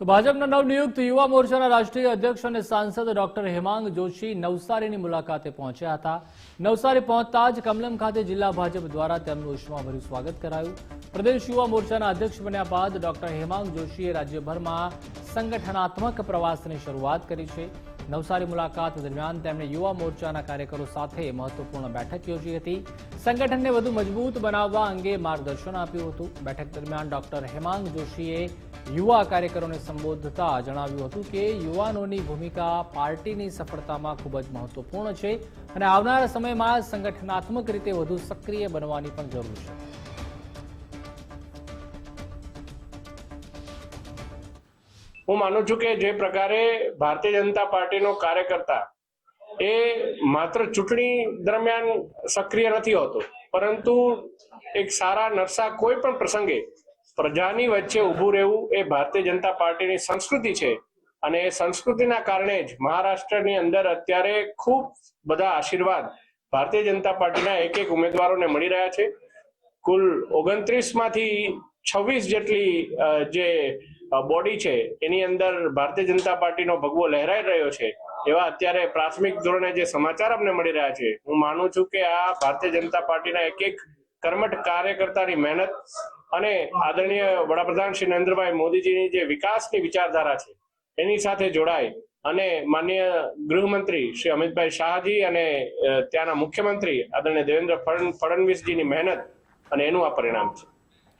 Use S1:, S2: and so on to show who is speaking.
S1: તો ભાજપના નવનિયુક્ત યુવા મોરચાના રાષ્ટ્રીય અધ્યક્ષ અને સાંસદ ડોક્ટર હેમાંગ જોશી નવસારીની મુલાકાતે પહોંચ્યા હતા. નવસારી પહોંચતા જ કમલમ ખાતે જિલ્લા ભાજપ દ્વારા તેમનું ઉષ્માભર્યું સ્વાગત કરાયું. પ્રદેશ યુવા મોરચાના અધ્યક્ષ બન્યા બાદ ડોક્ટર હેમાંગ જોશીએ રાજ્યભરમાં સંગઠનાત્મક પ્રવાસની શરૂઆત કરી છે. નવસારી મુલાકાત દરમિયાન તેમણે યુવા મોરચાના કાર્યકરો સાથે મહત્વપૂર્ણ બેઠક યોજી હતી. સંગઠનને વધુ મજબૂત બનાવવા અંગે માર્ગદર્શન આપ્યું હતું. બેઠક દરમિયાન ડોક્ટર હેમાંગ જોશીએ યુવા કાર્યકરોને સંબોધતા જણાવ્યું હતું કે યુવાનોની ભૂમિકા પાર્ટીની સફળતામાં ખૂબ જ મહત્વપૂર્ણ છે અને આવનારા સમયમાં સંગઠનાત્મક રીતે વધુ સક્રિય બનવાની પણ જરૂર છે.
S2: હું માનું છું કે જે પ્રકારે ભારતીય જનતા પાર્ટીનો કાર્યકર્તા એ માત્ર ચૂંટણી દરમિયાન સક્રિય નથી હોતો, પરંતુ એક સારા નરસા કોઈ પણ પ્રસંગે પ્રજાની વચ્ચે ઊભું રહેવું એ ભારતીય જનતા પાર્ટીની સંસ્કૃતિ છે. અને એ સંસ્કૃતિના કારણે જ મહારાષ્ટ્રની અંદર અત્યારે ખૂબ બધા આશીર્વાદ ભારતીય જનતા પાર્ટીના એક એક ઉમેદવારોને મળી રહ્યા છે. કુલ ઓગણત્રીસમાંથી છવ્વીસ જેટલી જે બોડી છે, એની અંદર ભારતીય જનતા પાર્ટીનો ભગવો લહેરાઈ રહ્યો છે. એવા અત્યારે પ્રાથમિક ધોરણે જે સમાચાર અમને મળી રહ્યા છે, હું માનું છું કે આ ભારતીય જનતા પાર્ટીના એક એક કર્મઠ કાર્યકર્તાની મહેનત અને આદરણીય વડાપ્રધાન શ્રી નરેન્દ્રભાઈ મોદીજીની જે વિકાસની વિચારધારા છે, એની સાથે જોડાય અને માન્ય ગૃહમંત્રી શ્રી અમિતભાઈ શાહજી અને ત્યાંના મુખ્યમંત્રી આદરણીય દેવેન્દ્ર ફડણવીસજીની મહેનત અને એનું આ પરિણામ છે.